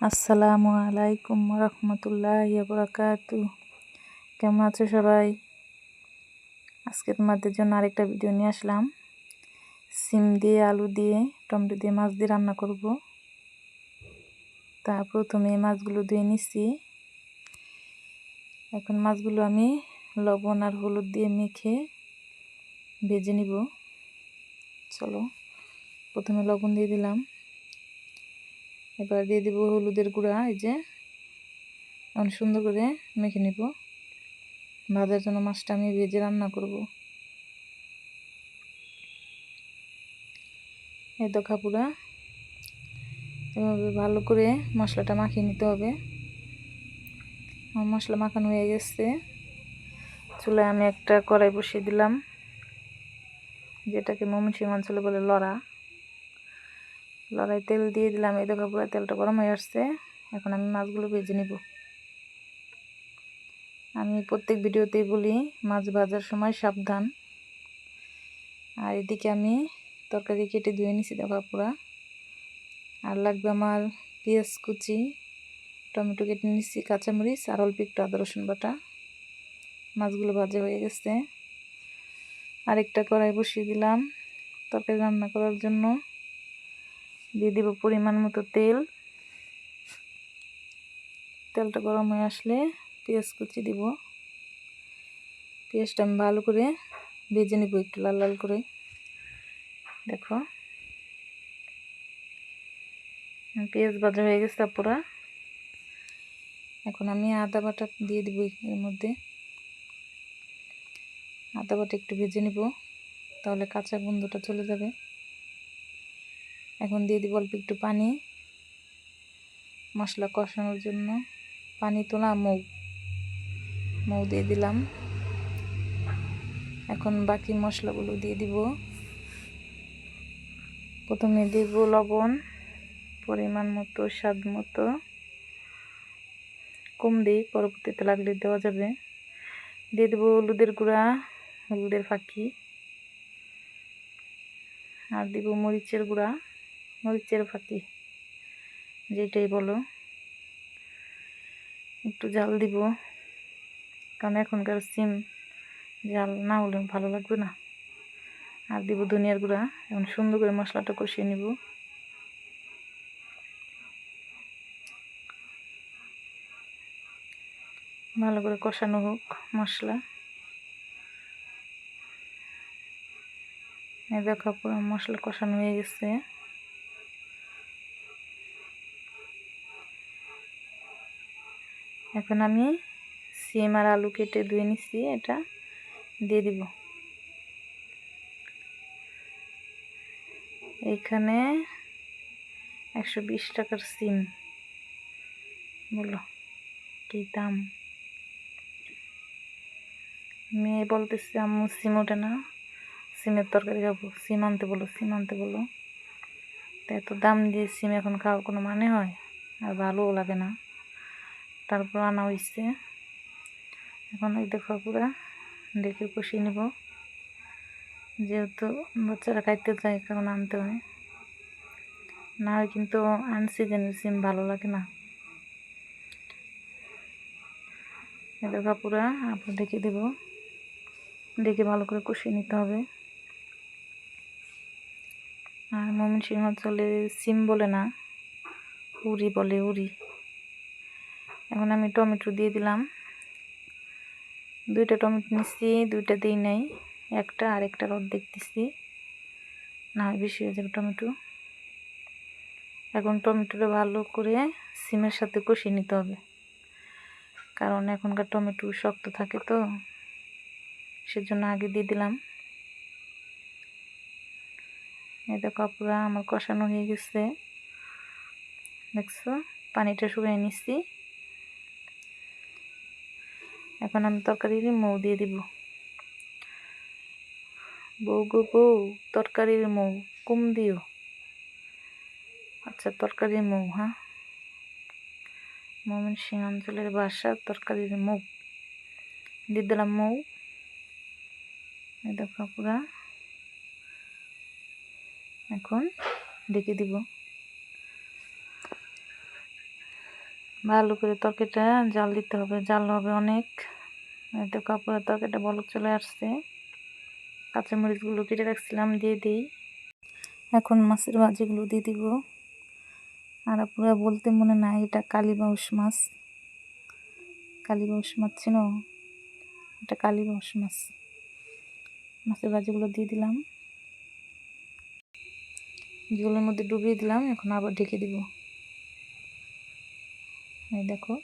আসসালামু আলাইকুম রহমতুল্লাহ বরাকাতু কেমন আছো সবাই? আজকে তোমাদের জন্য আরেকটা ভিডিও নিয়ে আসলাম। সিম দিয়ে, আলু দিয়ে, টমেটো দিয়ে মাছ দিয়ে রান্না করব। তা প্রথমে মাছগুলো ধুয়ে নিচ্ছি। এখন মাছগুলো আমি লবণ আর হলুদ দিয়ে মেখে ভেজে নিব। চলো, প্রথমে লবণ দিয়ে দিলাম। এবার দিয়ে দিব হলুদের গুঁড়া, এই যে। অনেক সুন্দর করে মেখে নিব। ভাজার জন্য মাছটা আমি ভেজে রান্না করব। এই তো খাপুরা। এভাবে ভালো করে মশলাটা মাখিয়ে নিতে হবে। আমার মশলা মাখানো হয়ে গেছে। চুলায় আমি একটা কড়াই বসিয়ে দিলাম, যেটাকে মমনসিং অঞ্চলে বলে লড়া। লড়াই তেল দিয়ে দিলাম, এই দেখো পুরো তেলটা গরম হয়ে আসছে। এখন আমি মাছগুলো ভেজে নিব। আমি প্রত্যেক ভিডিওতেই বলি, মাছ ভাজার সময় সাবধান। আর এদিকে আমি তরকারি কেটে ধুয়ে নিছি, দেখো পুরা আর লাগবে আমার পেঁয়াজ কুচি, টমেটো কেটে নিচ্ছি কাঁচামরিচ, আর অল্প একটু আদা, রসুন বাটা। মাছগুলো ভাজা হয়ে গেছে। আরেকটা কড়াই বসিয়ে দিলাম তরকারি রান্না করার জন্য। দিয়ে দিব পরিমাণ মতো তেল। তেলটা গরম হয়ে আসলে পেঁয়াজ কুচি দিব। পেঁয়াজটা আমি ভালো করে ভেজে নিব একটু লাল লাল করে। দেখো। পেঁয়াজ ভাজা হয়ে গেছে পুরা এখন আমি আদা বাটা দিয়ে দিব এর মধ্যে। আদা বাটা একটু ভেজে নিব, তাহলে কাঁচা গন্ধটা চলে যাবে। এখন দিয়ে দিব অল্প একটু পানি। মশলা কষানোর জন্য পানি তোলা মৌ। মৌ দিয়ে দিলাম। এখন বাকি মশলাগুলো দিয়ে দিব। প্রথমে দিব লবণ, পরিমাণ মতো, স্বাদ মতো। কম দিই, পরবর্তীতে লাগলে দেওয়া যাবে। দিয়ে দেবো হলুদের গুঁড়া, হলুদের ফাঁকি। আর দিব মরিচের গুঁড়া। মরিচের ফাঁকি যেটাই বলো। একটু জাল দিব, কারণ এখনকার সিম জাল না হলে ভালো লাগবে না। আর দিব ধনিয়ার গুঁড়া, এখন সুন্দর করে মশলাটা কষিয়ে নিব। ভালো করে কষানো হোক মশলা। দেখো পুরো মশলা কষানো হয়ে গেছে। এখন আমি সিম আর আলু কেটে ধুয়ে নিচ্ছি এটা দিয়ে দিব। এইখানে একশো বিশ টাকার সিম। বলো, কি দাম? মেয়ে বলতেছে, আম্মু, সিম ওঠে না। সিমের তরকারি খাব। সিম আনতে বলো, সিম আনতে বলো। তো এত দাম দিয়ে সিম এখন খাওয়ার কোনো মানে হয়? আর ভালোও লাগে না। তারপর আনা হয়েছে এখন ওই দেখো পুরা ডেকে কষিয়ে নেব। যেহেতু বাচ্চারা খাইতে চায় কারণ আনতে হয়। না হয় কিন্তু আনসিজনের সিম ভালো লাগে না। দেখো পুরা আপনার ডেকে দেব। ডেকে ভালো করে কষিয়ে নিতে হবে। আর মমিন সিংহ চলে সিম বলে না, উড়ি বলে উড়ি। এখন আমি টমেটো দিয়ে দিলাম। দুইটা টমেটো নিচ্ছি, দুইটা দিই নাই। একটা আর একটা রদ দেখতেছি। না হয় বেশি হয়ে যাবে টমেটো। এখন টমেটোটা ভালো করে সিমের সাথে কষিয়ে নিতে হবে। কারণ এখনকার টমেটো শক্ত থাকে তো। সেজন্য আগে দিয়ে দিলাম। দেখো পুরা আমার কষানো হয়ে গেছে। দেখছ? পানিটা শুকিয়ে নিচ্ছি। এখন আমি তরকারির মৌ দিয়ে দিব। বউ গো বউ, তরকারির মৌ, কম দিও। আচ্ছা তরকারির মৌ হ্যাঁ? মমিন সিং অঞ্চলের বাসা, তরকারির মুখ দিয়ে দিলাম মৌ। দেখো পুরা এখন ডেকে দিব। ভালো করে তরকারিটা জাল দিতে হবে। জাল হবে অনেক। তো কাপড়ের তরকারিটা বলক চলে আসছে। কাঁচামরিচগুলো কেটে রাখছিলাম, দিয়ে দিই। এখন মাছের ভাজিগুলো দিয়ে দিব। আর পুরো বলতে মনে নাই, এটা কালীবাউস মাছ। কালীবাউস মাছ ছিল? এটা কালীবাউস মাছ। মাছের ভাজিগুলো দিয়ে দিলাম। জলের মধ্যে ডুবিয়ে দিলাম, এখন আবার ঢেকে দিব। এই দেখো।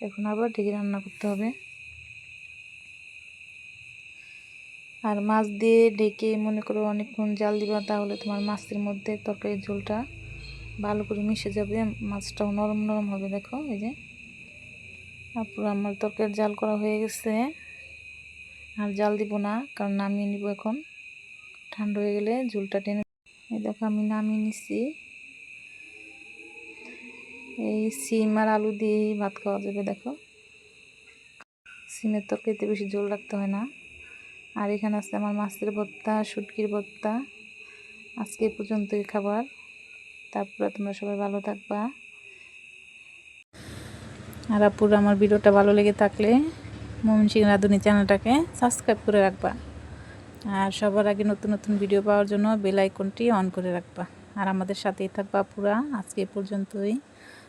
এখন আবার ঢেকে রান্না করতে হবে। আর মাছ দিয়ে ঢেকে মনে করো অনেকক্ষণ জাল দিবা, তাহলে তোমার মাছের মধ্যে তরকারির ঝোলটা ভালো করে মিশে যাবে, মাছটাও নরম নরম হবে, দেখো, এই যে। তারপর আমার তরকারির জাল করা হয়ে গেছে। আর জাল দিব না, কারণ নামিয়ে নিব এখন। ঠান্ডা হয়ে গেলে ঝোলটা টেনে এই দেখো আমি নামিয়ে নিছি। এই সিম আর আলু দিয়েই ভাত খাওয়া যাবে, দেখো। সিমের তরকারিতে বেশি জল রাখতে হয় না। আর এখানে আছে আমার মাছের ভর্তা, শুটকির ভর্তা। আজকে পর্যন্তই খাবার। তারপরে তোমরা সবাই ভালো থাকবা। আর আপুর আমার ভিডিওটা ভালো লেগে থাকলে মমিন সিং রাধুনি চ্যানেলটাকে সাবস্ক্রাইব করে রাখবা। আর সবার আগে নতুন নতুন ভিডিও পাওয়ার জন্য বেল আইকনটি অন করে রাখবা। আর আমাদের সাথেই থাকবা পুরা আজকে পর্যন্তই।